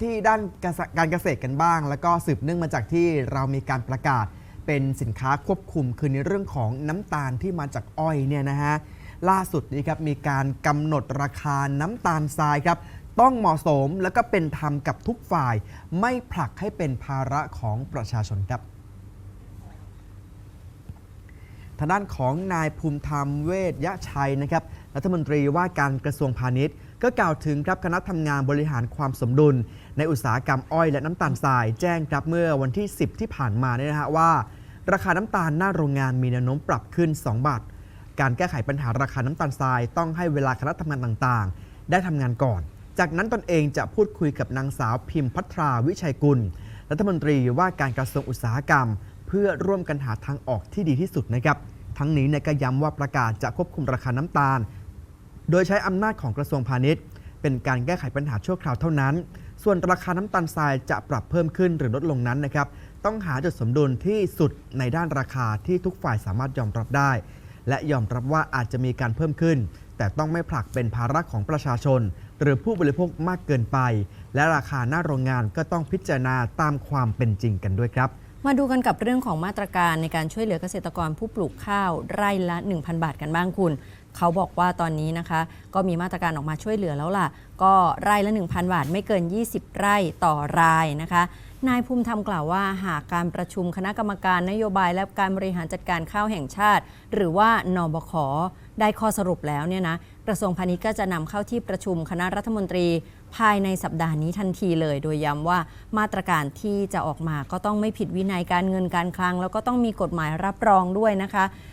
ที่ด้านการเกษตรกันบ้าง แล้วก็สืบเนื่องมาจากที่เรามีการประกาศเป็นสินค้าควบคุมคือในเรื่องของน้ำตาลที่มาจากอ้อยเนี่ยนะฮะล่าสุดนี้ครับมีการกำหนดราคาน้ำตาลทรายครับต้องเหมาะสมแล้วก็เป็นธรรมกับทุกฝ่าย ไม่ผลักให้เป็นภาระของประชาชนครับ ทางด้านของนายภูมิธรรมเวชยชัยนะครับรัฐมนตรีว่าการกระทรวงพาณิชย์ ก็กล่าวถึงครับคณะทำงานบริหารความสมดุล ในอุตสาหกรรมอ้อยและน้ำตาลทราย แจ้งครับเมื่อวันที่ 10 ที่ผ่านมาเนี่ยนะฮะว่า ราคาน้ำตาลหน้าโรงงานมีแนวโน้มปรับขึ้น 2 บาท การแก้ไขปัญหาราคาน้ำตาลทราย ต้องให้เวลาคณะทำงานต่างๆ ได้ทำงานก่อน จากนั้นตนเองจะพูดคุยกับนางสาวพิมพ์พัทราวิชัยกุลรัฐมนตรีว่าการกระทรวงอุตสาหกรรม เพื่อร่วมกันหาทางออกที่ดีที่สุดนะครับ ทั้งนี้เนยก็ย้ำว่าประกาศจะควบคุมราคาน้ำตาล โดยใช้อำนาจของกระทรวงพาณิชย์ เป็นการแก้ไขปัญหาชั่วคราวเท่านั้น ส่วนราคาน้ำตาลทรายจะปรับเพิ่มขึ้นหรือลดลงนั้นนะครับ ต้องหาจุดสมดุลที่สุดในด้านราคาที่ทุกฝ่ายสามารถยอมรับได้ และยอมรับว่าอาจจะมีการเพิ่มขึ้น แต่ต้องไม่ผลักเป็นภาระของประชาชน หรือผู้บริโภคมากเกินไป และราคาหน้าโรงงานก็ต้องพิจารณาตามความเป็นจริงกันด้วยครับ มาดูกันกับเรื่องของมาตรการในการช่วยเหลือเกษตรกรผู้ปลูกข้าวไร่ละ 1,000 บาทกันบ้างคุณเขาบอกว่าตอนนี้นะคะ ก็มีมาตรการออกมาช่วยเหลือแล้วล่ะ ก็ไร่ละ 1,000 บาทไม่เกิน 20 ไร่ต่อรายนะคะนายภูมิธรรมกล่าวว่าหากการประชุมคณะกรรมการนโยบายและการบริหารจัดการข้าวแห่งชาติ หรือว่านบขได้ข้อสรุปแล้วเนี่ยนะกระทรวงพาณิชย์ก็จะนำเข้าที่ประชุมคณะรัฐมนตรี ภายในสัปดาห์นี้ทันทีเลย โดยย้ำว่ามาตรการที่จะออกมาก็ต้องไม่ผิดวินัยการเงินการคลัง แล้วก็ต้องมีกฎหมายรับรองด้วยนะคะ